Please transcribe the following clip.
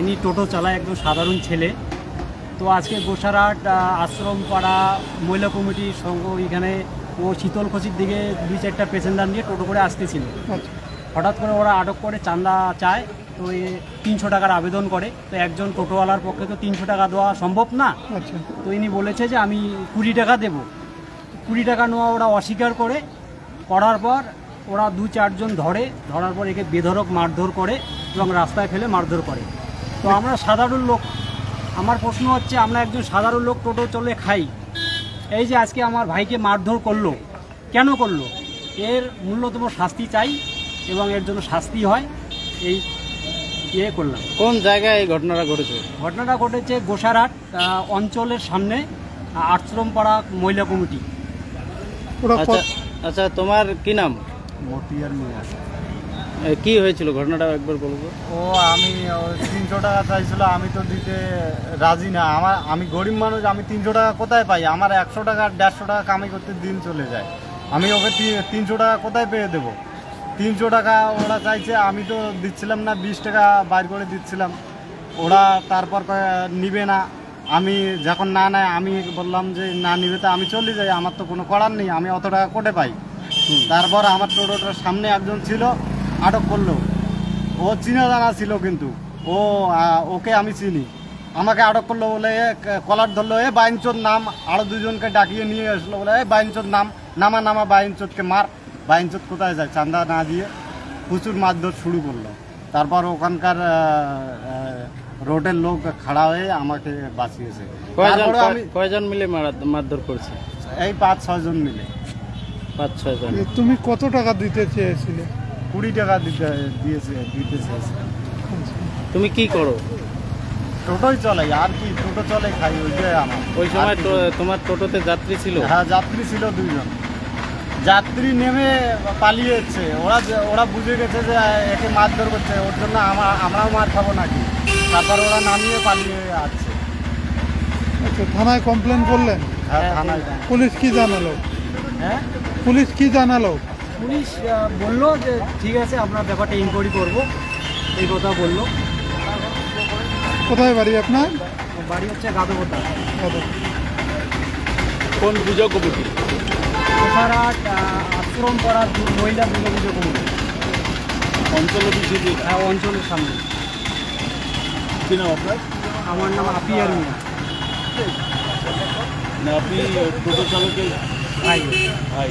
ইনি টোটো চালায় একদম সাধারণ ছেলে। তো আজকে গোসারহাট আহ, আশ্রম পাড়া মহিলা কমিটির সঙ্গ এখানে ও শীতলকুচির দিকে দুই চারটা প্যাসেঞ্জার নিয়ে টোটো করে আসতেছিল। আচ্ছা। হঠাৎ করে ওরা আটক করে চান্দা চায় তো এ তিনশো টাকার আবেদন করে। তো একজন টোটোওয়ালার পক্ষে তো তিনশো টাকা দেওয়া সম্ভব না। আচ্ছা। তো ইনি বলেছে যে আমি কুড়ি টাকা দেব। কুড়ি টাকা নেওয়া ওরা অস্বীকার করে। করার পর ওরা দু চারজন ধরে ধরার পর একে বেধরক মারধর করে এবং রাস্তায় ফেলে মারধর করে। তো আমরা সাধারণ লোক। আমার প্রশ্ন হচ্ছে আমরা একজন সাধারণ লোক টোটো চলে খাই। এই যে আজকে আমার ভাইকে মারধর করল কেন করল? এর মূল্যতম শাস্তি চাই এবং এর জন্য শাস্তি হয়। এই ইয়ে করলাম। কোন জায়গায় এই ঘটনাটা ঘটেছে? ঘটনাটা ঘটেছে গোসারহাট অঞ্চলের সামনে আশ্রমপাড়া মহিলা কমিটি। আচ্ছা আচ্ছা তোমার কি নাম? মতিয়ার মিয়া। কি হয়েছিল? ঘটনাটা একবার বলব। ও আমি তিনশো টাকা চাইছিল আমি তো দিতে রাজি না। আমার আমি গরিব মানুষ আমি তিনশো টাকা কোথায় পাই? আমার একশো টাকা দেড়শো টাকা কামাই করতে দিন চলে যায়। আমি ওকে তিনশো টাকা কোথায় পেয়ে দেবো? তিনশো টাকা ওরা চাইছে আমি তো দিচ্ছিলাম না বিশ টাকা বাইর করে দিচ্ছিলাম। ওরা তারপর নিবে না। আমি যখন না নেয় আমি বললাম যে না নিবে তো আমি চলে যাই আমার তো কোনো করার নেই আমি অত টাকা কোটে পাই। তারপর আমার টোটোটার সামনে একজন ছিল আটক করল। ও চিনা জানা ছিল কিন্তু। ও ওকে আমি চিনি। আমাকে আটক করল বলে কলার ধরলো এ বাইনচোদ নাম আরও দুজনকে ডাকিয়ে নিয়ে আসলো বলে এ বাইনচোদ নাম নামা নামা বাইনচোদকে মার। বাইনচোদ কোথায় যায়? চান্দা না দিয়ে প্রচুর মারধর শুরু করল। তারপর ওখানকার রোডের লোক খাড়া হয়ে আমাকে বাঁচিয়েছে। তারপরে আমি কয়- কয়জন মিলে মারা- মারধর করছে? এই পাঁচ ছয়জন মিলে। পাঁচ ছয় জন তুমি কত টাকা দিতে চেয়েছিলে? কুড়ি টাকা দিতে দিয়েছে দিতে চেয়েছে তুমি কি করো? টোটোই চলাই আর কি টোটো চলে খাই ওইটাই আমার। ওই সময় তো- তোমার টোটোতে যাত্রী ছিল? হ্যাঁ যাত্রী ছিল দুইজন। যাত্রী নেমে পালিয়েছে। ওরা ওরা বুঝে গেছে যে একে মারধর করছে ওর জন্য আমরা আমরাও মার খাব নাকি? তারপর ওরা নামিয়ে পালিয়ে আসছে। আচ্ছা থানায় কমপ্লেন করলেন? হ্যাঁ থানায়। পুলিশ কি জানালো? হ্যাঁ? পুলিশ কি জানালো? পুলিশ বলল যে ঠিক আছে আপনার ব্যাপারটা ইনকোয়ারি করব। এই কথা বলল। কোথায় বাড়ি আপনার? বাড়ি হচ্ছে গাদবতা? কোন পুজো কমিটি? গোসারহাট আশ্রম পাড়া মহিলা দুর্গা পুজো কমিটি। অঞ্চল বিসিবি হ্যাঁ অঞ্চলের সামনে। কি নাম আপনার? আমার নাম আপিয়ার মিয়া। না আপনি টোটো চালকের ভাই। ভাই।